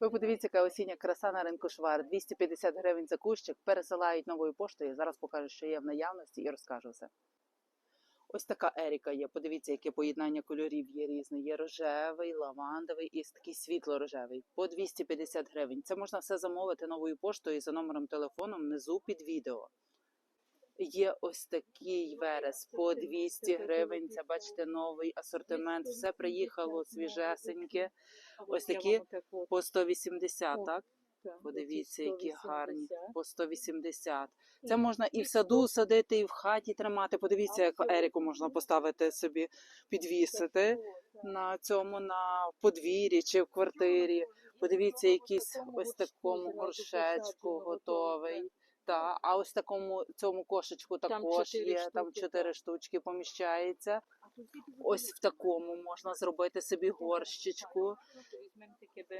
Ви подивіться, яка осіння краса на ринку Швар. 250 гривень за кущик, пересилають новою поштою. Зараз покажу, що є в наявності, і розкажу все. Ось така Еріка є. Подивіться, яке поєднання кольорів є різне. Є рожевий, лавандовий і такий світло-рожевий. По 250 гривень. Це можна все замовити новою поштою за номером телефону внизу під відео. Є ось такий верес по 200 гривень. Це бачите новий асортимент. Все приїхало свіжесеньке. Ось такі по 180, так? Подивіться, які гарні. По 180. Це можна і в саду садити, і в хаті тримати. Подивіться, як Еріку можна поставити собі, підвісити на цьому на подвір'ї чи в квартирі. Подивіться, якийсь ось такому горшечку готовий. Та, а ось такому цьому кошечку Там також чотири є, там штуки, чотири штучки поміщається. Ось в такому можна зробити собі горщичку.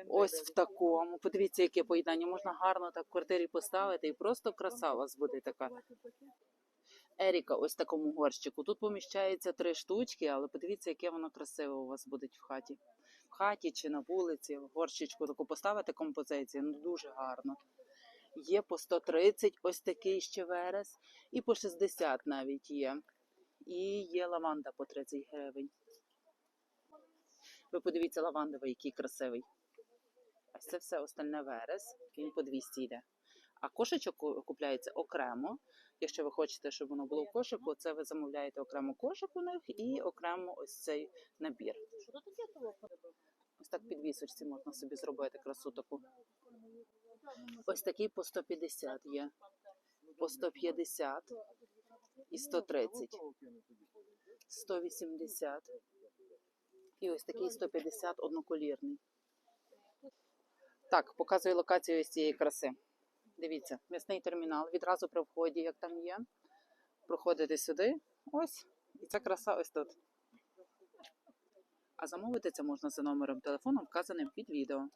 Ось в такому. Подивіться, яке поєднання. Можна гарно так в квартирі поставити і просто краса у вас буде така. Еріка, ось в такому горщику. Тут поміщається три штучки, але подивіться, яке воно красиве у вас буде в хаті. В хаті чи на вулиці, в горщичку таку поставити композицію. Ну дуже гарно. Є по 130, ось такий ще верес, і по 60 навіть є. І є лаванда по 30 гривень. Ви подивіться, лавандовий, який красивий. Ось це все остальне верес, він по 200 йде. А кошечок ку- купляється окремо. Якщо ви хочете, щоб воно було в кошику, це ви замовляєте окремо кошик у них і окремо ось цей набір. Ось так підвісочці можна собі зробити красу таку. Ось такий по 150 є. По 150 і 130. 180. І ось такий 150 одноколірний. Так, показую локацію ось цієї краси. Дивіться, м'ясний термінал. Відразу при вході, як там є. Проходите сюди. Ось. І ця краса ось тут. А замовити це можна за номером телефону, вказаним під відео.